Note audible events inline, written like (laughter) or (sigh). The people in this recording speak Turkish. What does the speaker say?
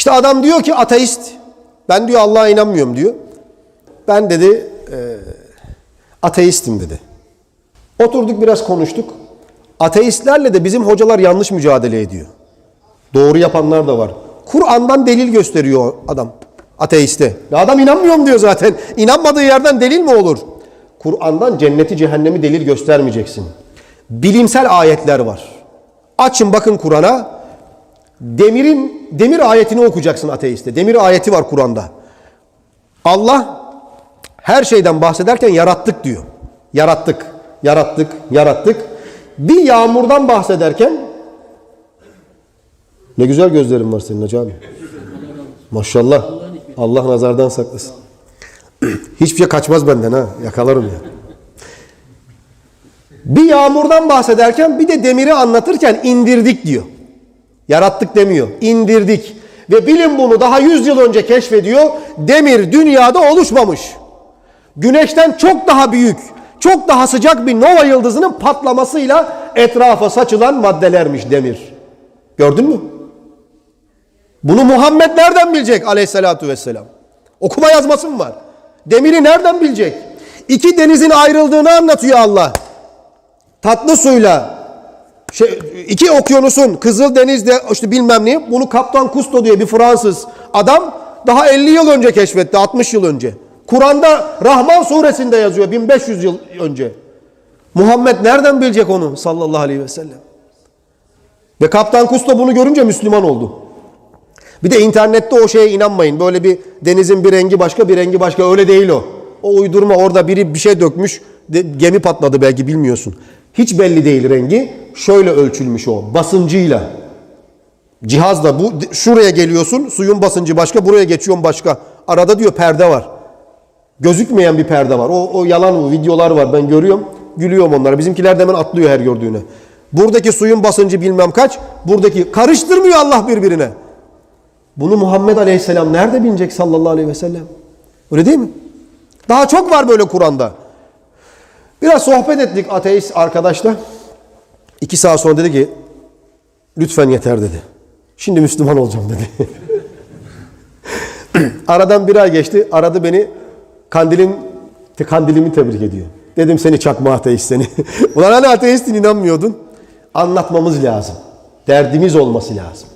İşte adam diyor ki ateist. Ben diyor Allah'a inanmıyorum diyor. Ben dedi e, ateistim dedi. Oturduk biraz konuştuk. Ateistlerle de bizim hocalar yanlış mücadele ediyor. Doğru yapanlar da var. Kur'an'dan delil gösteriyor adam. Ateiste. Ya adam inanmıyorum diyor zaten. İnanmadığı yerden delil mi olur? Kur'an'dan cenneti cehennemi delil göstermeyeceksin. Bilimsel ayetler var. Açın bakın Kur'an'a. Demirin demir ayetini okuyacaksın ateiste. Demir ayeti var Kur'an'da. Allah her şeyden bahsederken yarattık diyor. Yarattık, yarattık, yarattık. Bir yağmurdan bahsederken ne güzel gözlerin var senin hacı abi. Maşallah. Allah nazardan saklasın. (clears throat) Hiçbir şey kaçmaz benden ha. Yakalarım ya. Bir yağmurdan bahsederken bir de demiri anlatırken indirdik diyor. Yarattık demiyor. İndirdik. Ve bilim bunu daha 100 yıl önce keşfediyor. Demir dünyada oluşmamış. Güneşten çok daha büyük, çok daha sıcak bir nova yıldızının patlamasıyla etrafa saçılan maddelermiş demir. Gördün mü? Bunu Muhammed nereden bilecek aleyhissalatu vesselam? Okuma yazması mı var? Demiri nereden bilecek? İki denizin ayrıldığını anlatıyor Allah. Tatlı suyla şey, iki okyanusun Kızıl Deniz'de işte bilmem ne bunu Kaptan Kusto diye bir Fransız adam daha 50 yıl önce keşfetti 60 yıl önce. Kur'an'da Rahman suresinde yazıyor 1500 yıl önce. Muhammed nereden bilecek onu sallallahu aleyhi ve sellem? Ve Kaptan Kusto bunu görünce Müslüman oldu. Bir de internette o şeye inanmayın. Böyle bir denizin bir rengi başka bir rengi başka öyle değil o. O uydurma orada biri bir şey dökmüş gemi patladı belki bilmiyorsun. Hiç belli değil rengi. Şöyle ölçülmüş o basıncıyla. Cihazla bu şuraya geliyorsun suyun basıncı başka buraya geçiyorsun başka. Arada diyor perde var. Gözükmeyen bir perde var. O, o yalan o videolar var ben görüyorum. Gülüyorum onlara. Bizimkiler de hemen atlıyor her gördüğüne. Buradaki suyun basıncı bilmem kaç. Buradaki karıştırmıyor Allah birbirine. Bunu Muhammed Aleyhisselam nerede bilecek sallallahu aleyhi ve sellem? Öyle değil mi? Daha çok var böyle Kur'an'da. Biraz sohbet ettik ateist arkadaşla. İki saat sonra dedi ki lütfen yeter dedi. Şimdi Müslüman olacağım dedi. (laughs) Aradan bir ay geçti. Aradı beni kandilin kandilimi tebrik ediyor. Dedim seni çakma ateist seni. (laughs) Ulan hani ateistin inanmıyordun. Anlatmamız lazım. Derdimiz olması lazım.